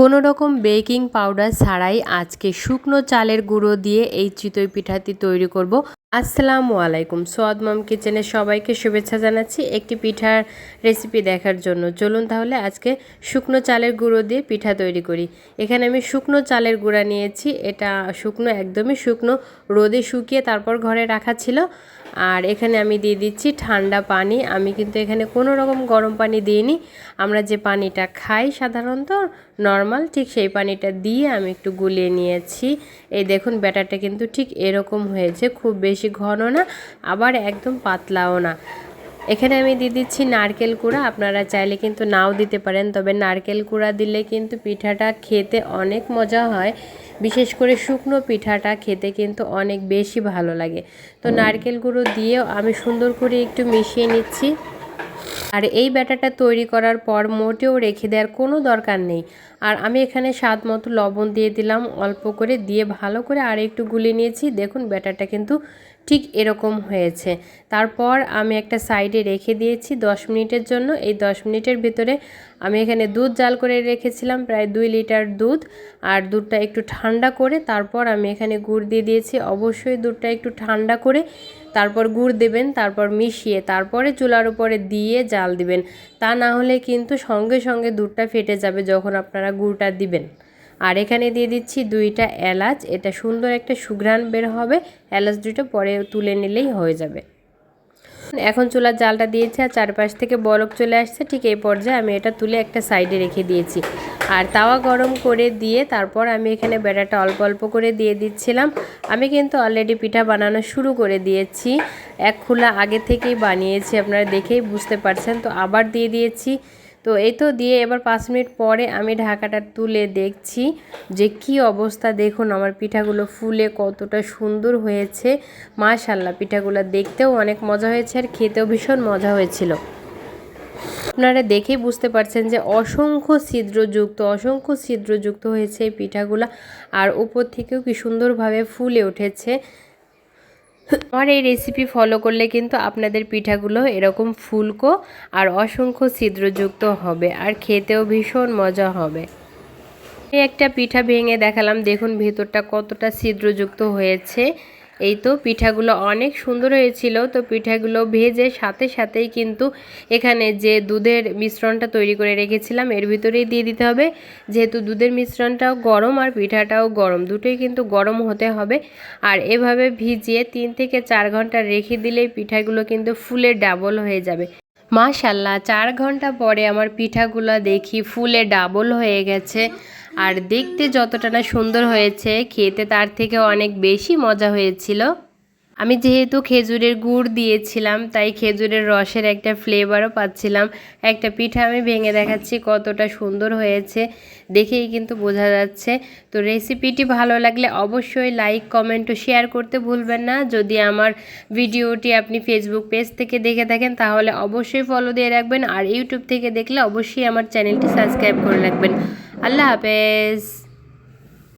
কোনো রকম baking powder ছাড়াই আজকে শুকনো চালের গুঁড়ো দিয়ে এই চিতই পিঠাটি তৈরি করব। আসসালামু আলাইকুম। সোয়াদ মাম কিচেনে সবাইকে শুভেচ্ছা জানাচ্ছি। একটি পিঠার রেসিপি দেখার জন্য। চলুন তাহলে আজকে শুকনো চালের গুঁড়ো দিয়ে পিঠা তৈরি করি। এখানে আমি শুকনো চালের গুঁড়া নিয়েছি। এটা শুকনো, একদমই শুকনো, রোদে শুকিয়ে তারপর ঘরে রাখা ছিল। আর এখানে আমি দিয়ে দিচ্ছি ঠান্ডা পানি। আমি কিন্তু এখানে কোনো রকম গরম পানি দিইনি। আমরা যে পানিটা খাই সাধারণত নর্মাল, ঠিক সেই পানিটা দিয়ে আমি একটু গুলিয়ে নিয়েছি। এই দেখুন, ব্যাটারটা কিন্তু ঠিক এরকম হয়েছে, খুব বেশি ঘন না, আবার একদম পাতলাও না। এখানে আমি দিয়ে দিচ্ছি নারকেল কুড়া, আপনারা চাইলে কিন্তু নাও দিতে পারেন, তবে নারকেল কুড়া দিলে কিন্তু পিঠাটা খেতে অনেক মজা হয়। বিশেষ করে শুকনো পিঠাটা খেতে কিন্তু অনেক বেশি ভালো লাগে। তো নারকেল গুঁড়ো দিয়েও আমি সুন্দর করে একটু মিশিয়ে নিচ্ছি। আর এই ব্যাটারটা তৈরি করার পর মোটেও রেখে দেওয়ার কোনো দরকার নেই। আর আমি এখানে স্বাদ মতো লবণ দিয়ে দিলাম, অল্প করে দিয়ে ভালো করে আর একটু গুলিয়ে নিয়েছি। দেখুন, ব্যাটারটা কিন্তু ঠিক এরকম হয়েছে। তারপর আমি একটা সাইডে রেখে দিয়েছি দশ মিনিটের জন্য। এই দশ মিনিটের ভিতরে আমি এখানে দুধ জাল করে রেখেছিলাম, প্রায় দুই লিটার দুধ। আর দুধটা একটু ঠান্ডা করে তারপর আমি এখানে গুড় দিয়ে দিয়েছি। অবশ্যই দুধটা একটু ঠান্ডা করে তারপর গুড় দেবেন, তারপর মিশিয়ে, তারপরে চুলার উপরে দিয়ে জাল দিবেন। তা না হলে কিন্তু সঙ্গে সঙ্গে দুধটা ফেটে যাবে যখন আপনারা গুড়টা দিবেন। আর এখানে দিয়ে দিচ্ছি দুইটা এলাচ, এটা সুন্দর একটা সুঘ্রাণ বের হবে, এলাচ দুটো পরে তুলে নিলেই হয়ে যাবে। এখন চুলার জালটা দিয়েছি আর চারপাশ থেকে বরফ চলে আসছে। ঠিক এই পর্যায়ে আমি এটা তুলে একটা সাইডে রেখে দিয়েছি। আর তাওয়া গরম করে দিয়ে তারপর আমি এখানে ব্যাটারটা অল্প অল্প করে দিয়ে দিচ্ছিলাম। আমি কিন্তু অলরেডি পিঠা বানানো শুরু করে দিয়েছি। এক খোলা আগে থেকেই বানিয়েছি, আপনারা দেখেই বুঝতে পারছেন। তো আবার দিয়ে দিয়েছি। তো এই তো দিয়ে এবার পাঁচ মিনিট পরে আমি ঢাকাটা তুলে দেখছি যে কি অবস্থা। দেখুন আমার পিঠাগুলো ফুলে কতটা সুন্দর হয়েছে। মাশাল্লাহ পিঠাগুলো দেখতেও অনেক মজা হয়েছে আর খেতেও ভীষণ মজা হয়েছিল। আপনারা দেখেই বুঝতে পারছেন যে অসংখ্য ছিদ্রযুক্ত অসংখ্য ছিদ্রযুক্ত হয়েছে এই পিঠাগুলো। আর উপর থেকেও কি সুন্দরভাবে ফুলে উঠেছে। আমার এই রেসিপি ফলো করলে কিন্তু আপনাদের পিঠাগুলো এরকম ফুলকো আর অসংখ্য ছিদ্রযুক্ত হবে আর খেতেও ভীষণ মজা হবে। একটা পিঠা ভেঙে দেখালাম, দেখুন ভেতরটা কতটা ছিদ্রযুক্ত হয়েছে। এই তো পিঠাগুলো অনেক সুন্দর হয়েছিল। তো পিঠাগুলো ভেজে সাথে সাথেই কিন্তু এখানে যে দুধের মিশ্রণটা তৈরি করে রেখেছিলাম, এর ভিতরেই দিয়ে দিতে হবে। যেহেতু দুধের মিশ্রণটাও গরম আর পিঠাটাও গরম, দুটোই কিন্তু গরম হতে হবে। আর এভাবে ভিজিয়ে তিন থেকে চার ঘণ্টা রেখে দিলেই পিঠাগুলো কিন্তু ফুলে ডাবল হয়ে যাবে। মাশাল্লাহ, চার ঘণ্টা পরে আমার পিঠাগুলো দেখি ফুলে ডাবল হয়ে গেছে। আর দেখতে যতটা না সুন্দর হয়েছে, খেতে তার থেকে অনেক বেশি মজা হয়েছিল। আমি যেহেতু খেজুরের গুড় দিয়েছিলাম, তাই খেজুরের রসের একটা ফ্লেভারও পাচ্ছিলাম। একটা পিঠা আমি ভেঙে দেখাচ্ছি কতটা সুন্দর হয়েছে, দেখেই কিন্তু বোঝা যাচ্ছে। তো রেসিপিটি ভালো লাগলে অবশ্যই লাইক কমেন্ট ও শেয়ার করতে ভুলবেন না। যদি আমার ভিডিওটি আপনি ফেসবুক পেজ থেকে দেখে থাকেন, তাহলে অবশ্যই ফলো দিয়ে রাখবেন। আর ইউটিউব থেকে দেখলে অবশ্যই আমার চ্যানেলটি সাবস্ক্রাইব করে রাখবেন। আল্লাহ হাফেজ।